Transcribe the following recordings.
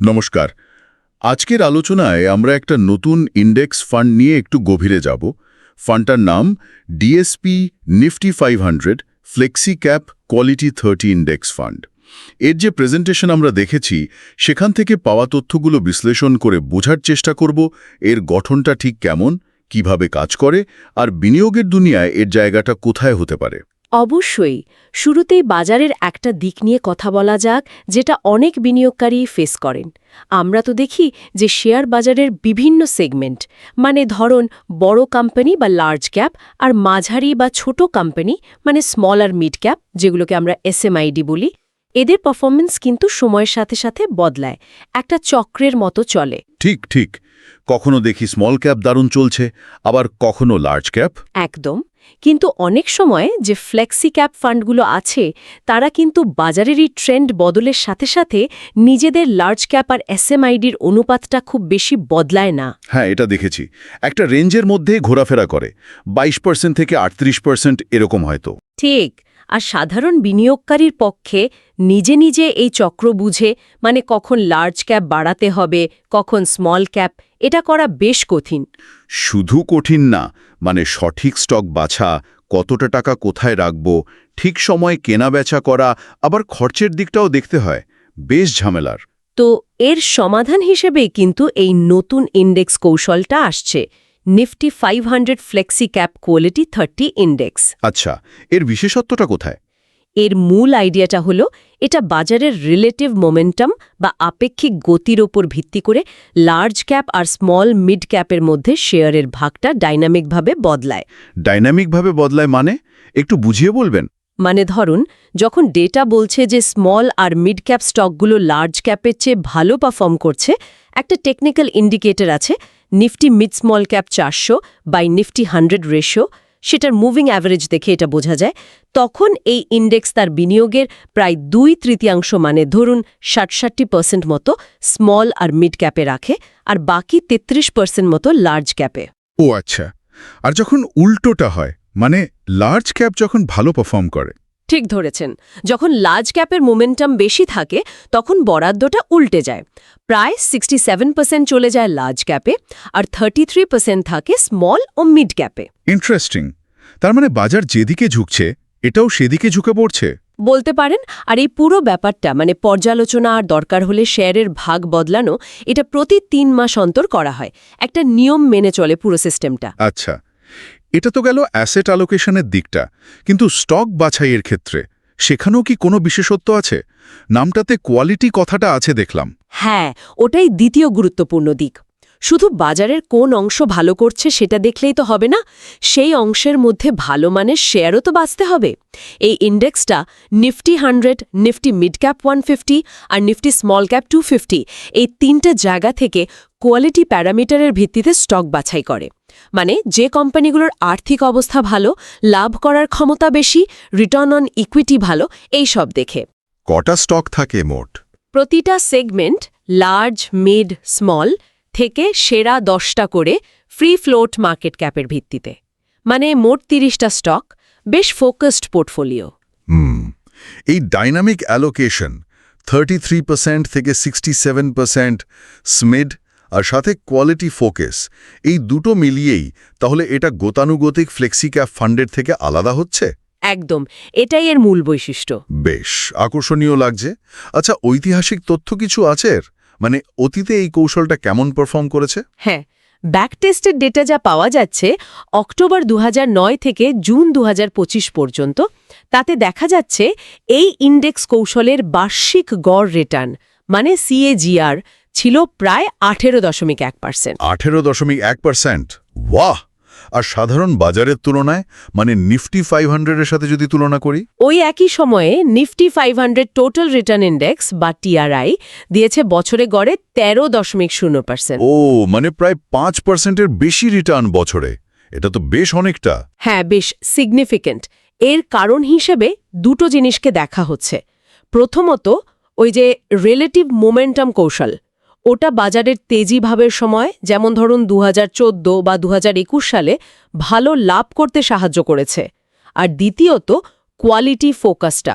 নমস্কার। আজকের আলোচনায় আমরা একটা নতুন ইন্ডেক্স ফান্ড নিয়ে একটু গভীরে যাব। ফান্ডটার নাম DSP Nifty five hundred flexi cap quality thirty index fund এর যে প্রেজেন্টেশন আমরা দেখেছি, সেখান থেকে পাওয়া তথ্যগুলো বিশ্লেষণ করে বোঝার চেষ্টা করব এর গঠনটা ঠিক কেমন, কীভাবে কাজ করে, আর বিনিয়োগের দুনিয়ায় এর জায়গাটা কোথায় হতে পারে। অবশ্যই, শুরুতেই বাজারের একটা দিক নিয়ে কথা বলা যাক, যেটা অনেক বিনিয়োগকারী ফেস করেন। আমরা তো দেখি যে শেয়ার বাজারের বিভিন্ন সেগমেন্ট মানে ধরন বড় কোম্পানি বা লার্জ ক্যাপ আর মাঝারি বা ছোট কোম্পানি মানে স্মল আর মিড ক্যাপ যেগুলোকে আমরা এসএমআইডি বলি এদের পারফরমেন্স কিন্তু সময়ের সাথে সাথে বদলায়। একটা চক্রের মতো চলে। ঠিক ঠিক। কখনো দেখি স্মল ক্যাপ দারুণ চলছে আবার কখনো লার্জ ক্যাপ একদম। কিন্তু অনেক সময় যে ফ্লেক্সি ক্যাপ ফান্ডগুলো আছে তারা কিন্তু বাজারেরই ট্রেন্ড বদলের সাথে সাথে নিজেদের লার্জ ক্যাপ আর এসএমআইডির অনুপাতটা খুব বেশি বদলায় না। হ্যাঁ এটা দেখেছি। একটা রেঞ্জের মধ্যে ঘোরাফেরা করে। বাইশ পার্সেন্ট থেকে আটত্রিশ পার্সেন্ট এরকম হয়তো। ঠিক। আর সাধারণ বিনিয়োগকারীর পক্ষে নিজে নিজে এই চক্র বুঝে মানে কখন লার্জ ক্যাপ বাড়াতে হবে কখন স্মল ক্যাপ এটা করা বেশ কঠিন। শুধু কঠিন না মানে সঠিক স্টক বাছা কতটা টাকা কোথায় রাখব ঠিক সময়ে কেনা বেচা করা আবার খরচের দিকটাও দেখতে হয়। বেশ ঝামেলার। তো এর সমাধান হিসেবে কিন্তু এই নতুন ইন্ডেক্স কৌশলটা আসছে। Nifty five hundred flexi cap quality thirty index আচ্ছা এর বিশেষত্বটা কোথায়? এর মূল আইডিয়াটা হলো এটা বাজারের রিলেটিভ মোমেন্টাম বা আপেক্ষিক গতির ওপর ভিত্তি করে লার্জ ক্যাপ আর স্মল মিড ক্যাপের মধ্যে শেয়ারের ভাগটা ডাইনামিকভাবে বদলায়। ডাইনামিকভাবে বদলায় মানে? একটু বুঝিয়ে বলবেন। মানে ধরুন যখন ডেটা বলছে যে স্মল আর মিড ক্যাপ স্টকগুলো লার্জ ক্যাপের চেয়ে ভালো পারফর্ম করছে একটা টেকনিক্যাল ইন্ডিকেটর আছে নিফটি মিড স্মল ক্যাপ চারশো বাই নিফটি হান্ড্রেড রেশিও সেটার মুভিং অ্যাভারেজ দেখে এটা বোঝা যায়। তখন এই ইন্ডেক্স তার বিনিয়োগের প্রায় দুই তৃতীয়াংশ মানে ধরুন ষাট ষাটটি পার্সেন্ট মতো স্মল আর মিড ক্যাপে রাখে, আর বাকি তেত্রিশ পার্সেন্ট মতো লার্জ ক্যাপে ও আচ্ছা আর যখন উল্টোটা হয় মানে লার্জ ক্যাপ যখন ভালো পারফর্ম করে ঠিক ধরেছেন যখন লার্জ ক্যাপের মোমেন্টাম বেশি থাকে তখন বরাদ্দটা উল্টে যায়। প্রায় সিক্সটি চলে যায় লার্জ ক্যাপে আর থার্টি থাকে স্মল ও মিড ক্যাপে ইন্টারেস্টিং তার মানে বাজার যেদিকে ঝুঁকছে এটাও সেদিকে ঝুঁকে পড়ছে? বলতে পারেন আর এই পুরো ব্যাপারটা মানে পর্যালোচনা আর দরকার হলে শেয়ারের ভাগ বদলানো এটা প্রতি তিন মাস অন্তর করা হয়। একটা নিয়ম মেনে চলে পুরো সিস্টেমটা আচ্ছা। এটা তো গেল অ্যাসেট অ্যালোকেশনের দিকটা। কিন্তু স্টক বাছাইয়ের ক্ষেত্রে, সেখানেও কি কোনো বিশেষত্ব আছে? নামটাতে কোয়ালিটি কথাটা আছে দেখলাম। হ্যাঁ ওটাই দ্বিতীয় গুরুত্বপূর্ণ দিক। শুধু বাজারের কোন অংশ ভালো করছে সেটা দেখলেই তো হবে না? সেই অংশের মধ্যে ভালো মানের শেয়ারও তো বাঁচতে হবে। এই ইন্ডেক্সটা Nifty hundred Nifty mid cap one আর নিফটি স্মল ক্যাপ টু এই তিনটে জায়গা থেকে কোয়ালিটি প্যারামিটারের ভিত্তিতে স্টক বাছাই করে। মানে যে কোম্পানিগুলোর আর্থিক অবস্থা ভালো লাভ করার ক্ষমতা বেশি রিটার্ন অন ইকুইটি ভালো এই সব দেখে। কটা স্টক থাকে মোট? প্রতিটা সেগমেন্ট লার্জ মিড স্মল থেকে সেরা দশটা করে ফ্রি ফ্লোট মার্কেট ক্যাপের ভিত্তিতে। মানে মোট তিরিশটা স্টক বেশ ফোকাসড পোর্টফোলিও হুম এই dynamic allocation thirty three percent থেকে সিক্সটি সেভেন পার্সেন্ট স্মিড আর সাথে কোয়ালিটি ফোকাস এই দুটো মিলিয়েই তাহলে এটা গতানুগতিক ফ্লেক্সিক্যাপ ফান্ডের থেকে আলাদা হচ্ছে? একদম এটাই এর মূল বৈশিষ্ট্য। বেশ আকর্ষণীয় লাগছে। আচ্ছা ঐতিহাসিক তথ্য কিছু আছে এর? মানে অতীতে এই কৌশলটা কেমন পারফর্ম করেছে? হ্যাঁ ব্যাকটেস্টের ডেটা যা পাওয়া যাচ্ছে অক্টোবর দু হাজার নয় থেকে জুন দু হাজার পঁচিশ পর্যন্ত তাতে দেখা যাচ্ছে এই ইন্ডেক্স কৌশলের বার্ষিক গড় রিটার্ন মানে সিএজিআর ছিল প্রায় আঠেরো দশমিক এক পার্সেন্ট আঠেরো দশমিক এক পার্সেন্ট ওয়াহ আর সাধারণ বাজারের তুলনায় মানে নিফটি ফাইভ হান্ড্রেডের সাথে যদি তুলনা করি? ওই একই সময়ে Nifty five hundred total return index বা টিআরআই দিয়েছে বছরে গড়ে তেরো দশমিক শূন্য পার্সেন্ট ও মানে প্রায় পাঁচ পার্সেন্টের বেশি রিটার্ন বছরে। এটা তো বেশ অনেকটা। হ্যাঁ বেশ সিগনিফিকেন্ট এর কারণ হিসেবে দুটো জিনিসকে দেখা হচ্ছে। প্রথমত ওই যে রিলেটিভ মোমেন্টাম কৌশল। ওটা বাজারের তেজি ভাবের সময় যেমন ধরুন দু হাজার চোদ্দ বা দু হাজার একুশ সালে ভালো লাভ করতে সাহায্য করেছে। আর দ্বিতীয়ত কোয়ালিটি ফোকাসটা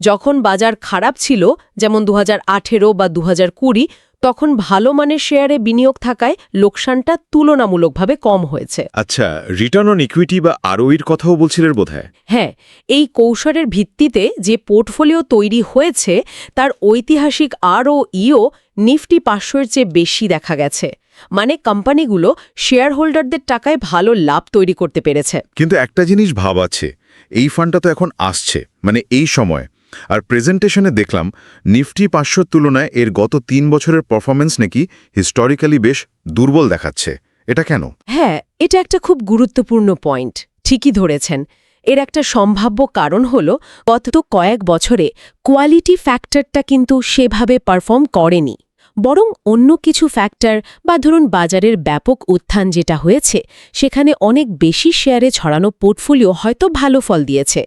যখন বাজার খারাপ ছিল যেমন দু হাজার আঠেরো বা দু হাজার কুড়ি তখন ভালো মানের শেয়ারে বিনিয়োগ থাকায় লোকসানটা তুলনামূলকভাবে কম হয়েছে। আচ্ছা রিটার্ন অন ইকুইটি বা আরওইর কথাও বলছিলেন বোধহয়? হ্যাঁ এই কৌশলের ভিত্তিতে যে পোর্টফোলিও তৈরি হয়েছে তার ঐতিহাসিক আরও ইও নিফটি পাঁচশোর চেয়ে বেশি দেখা গেছে। মানে কোম্পানিগুলো শেয়ার হোল্ডারদের টাকায় ভালো লাভ তৈরি করতে পেরেছে। কিন্তু একটা জিনিস ভাব আছে এই ফান্ডটা তো এখন আসছে মানে এই সময়। আর প্রেজেন্টেশনে দেখলাম নিফটি পাঁচশোর তুলনায় এর গত তিন বছরের পারফরমেন্স নাকি হিস্টোরিক্যালি বেশ দুর্বল দেখাচ্ছে। এটা কেন? হ্যাঁ এটা একটা খুব গুরুত্বপূর্ণ পয়েন্ট। ঠিকই ধরেছেন। এর একটা সম্ভাব্য কারণ হল গত কয়েক বছরে কোয়ালিটি ফ্যাক্টরটা কিন্তু সেভাবে পারফর্ম করেনি। বরং অন্য কিছু ফ্যাক্টর বা ধরুন বাজারের ব্যাপক উত্থান যেটা হয়েছে, সেখানে অনেক বেশি শেয়ারে ছড়ানো পোর্টফোলিও হয়তো ভালো ফল দিয়েছে।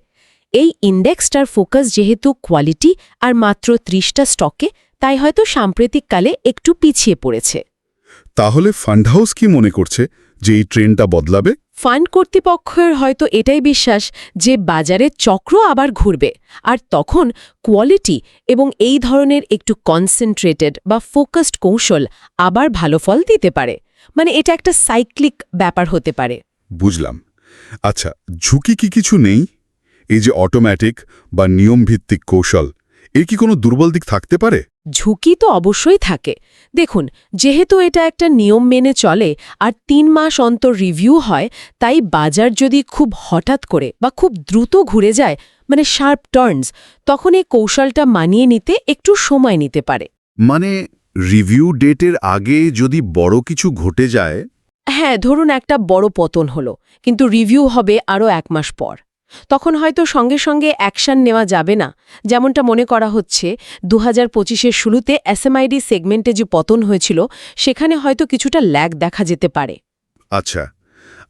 এই ইন্ডেক্সটার ফোকাস যেহেতু কোয়ালিটি আর মাত্র ত্রিশটা স্টকে তাই হয়তো সাম্প্রতিককালে একটু পিছিয়ে পড়েছে। তাহলে ফান্ড হাউস কি মনে করছে যে এই ট্রেনটা বদলাবে? ফান্ড কর্তৃপক্ষের হয়তো এটাই বিশ্বাস যে বাজারে চক্র আবার ঘুরবে আর তখন কোয়ালিটি এবং এই ধরনের একটু কনসেন্ট্রেটেড বা ফোকাসড কৌশল আবার ভালো ফল দিতে পারে। মানে এটা একটা সাইক্লিক ব্যাপার হতে পারে। বুঝলাম। আচ্ছা ঝুঁকি কি কিছু নেই? এই যে অটোম্যাটিক বা নিয়মভিত্তিক কৌশল এর কি কোনো দুর্বল দিক থাকতে পারে? ঝুঁকি তো অবশ্যই থাকে। দেখুন যেহেতু এটা একটা নিয়ম মেনে চলে আর তিন মাস অন্তর রিভিউ হয় তাই বাজার যদি খুব হঠাৎ করে বা খুব দ্রুত ঘুরে যায় মানে শার্প টার্নস তখন এই কৌশলটা মানিয়ে নিতে একটু সময় নিতে পারে। মানে রিভিউ ডেটের আগে যদি বড় কিছু ঘটে যায়? হ্যাঁ ধরুন একটা বড় পতন হলো কিন্তু রিভিউ হবে আরও এক মাস পর। তখন হয়তো সঙ্গে সঙ্গে অ্যাকশন নেওয়া যাবে না। যেমনটা মনে করা হচ্ছে দু হাজার পঁচিশের শুরুতে এসএমআইডি সেগমেন্টে যে পতন হয়েছিল সেখানে হয়তো কিছুটা ল্যাগ দেখা যেতে পারে। আচ্ছা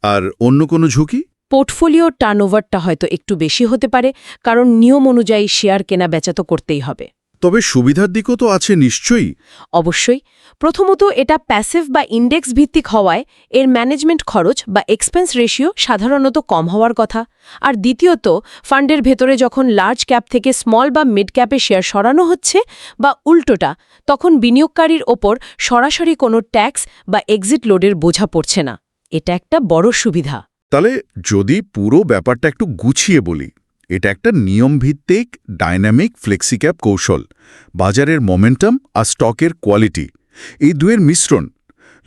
আর অন্য কোনো ঝুঁকি? পোর্টফোলিও টার্নওভারটা হয়তো একটু বেশি হতে পারে কারণ নিয়ম অনুযায়ী শেয়ার কেনা বেচা তো করতেই হবে। তবে সুবিধার দিকও তো আছে নিশ্চয়ই। অবশ্যই। প্রথমত এটা প্যাসিভ বা ইন্ডেক্স ভিত্তিক হওয়ায় এর ম্যানেজমেন্ট খরচ বা এক্সপেন্স রেশিও সাধারণত কম হওয়ার কথা। আর দ্বিতীয়ত ফান্ডের ভেতরে যখন লার্জ ক্যাপ থেকে স্মল বা মিড ক্যাপে শেয়ার সরানো হচ্ছে বা উল্টোটা তখন বিনিয়োগকারীর ওপর সরাসরি কোনো ট্যাক্স বা এক্সিট লোডের বোঝা পড়ছে না। এটা একটা বড় সুবিধা। তাহলে যদি পুরো ব্যাপারটা একটু গুছিয়ে বলি এটা একটা নিয়মভিত্তিক ডাইনামিক ফ্লেক্সিক্যাপ কৌশল। বাজারের মোমেন্টাম আর স্টকের কোয়ালিটি। এই দুয়ের মিশ্রণ।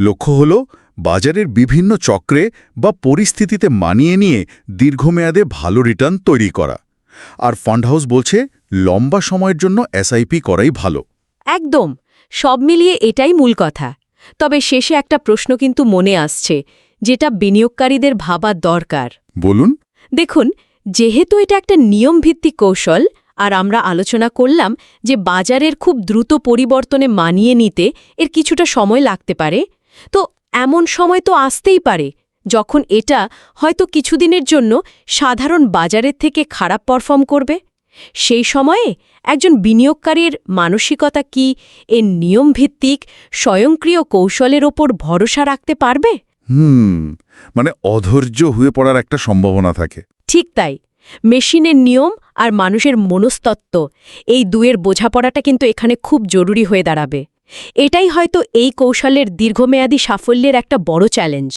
লক্ষ্য হল বাজারের বিভিন্ন চক্রে বা পরিস্থিতিতে মানিয়ে নিয়ে দীর্ঘমেয়াদে ভালো রিটার্ন তৈরি করা। আর ফান্ড হাউস বলছে লম্বা সময়ের জন্য এসআইপি করাই ভালো। একদম। সব মিলিয়ে এটাই মূল কথা। তবে শেষে একটা প্রশ্ন কিন্তু মনে আসছে যেটা বিনিয়োগকারীদের ভাবা দরকার। বলুন। দেখুন যেহেতু এটা একটা নিয়মভিত্তিক কৌশল, আর আমরা আলোচনা করলাম যে বাজারের খুব দ্রুত পরিবর্তনে মানিয়ে নিতে এর কিছুটা সময় লাগতে পারে, তো এমন সময় তো আসতেই পারে, যখন এটা হয়তো কিছুদিনের জন্য সাধারণ বাজারের থেকে খারাপ পারফর্ম করবে। সেই সময়ে একজন বিনিয়োগকারীর মানসিকতা কি এর নিয়মভিত্তিক, স্বয়ংক্রিয় কৌশলের ওপর ভরসা রাখতে পারবে? হুম মানে অধৈর্য হয়ে পড়ার একটা সম্ভাবনা থাকে। ঠিক তাই। মেশিনের নিয়ম আর মানুষের মনস্তত্ত্ব, এই দুয়ের বোঝাপড়াটা কিন্তু এখানে খুব জরুরি হয়ে দাঁড়াবে। এটাই হয়তো এই কৌশলের দীর্ঘমেয়াদী সাফল্যের একটা বড় চ্যালেঞ্জ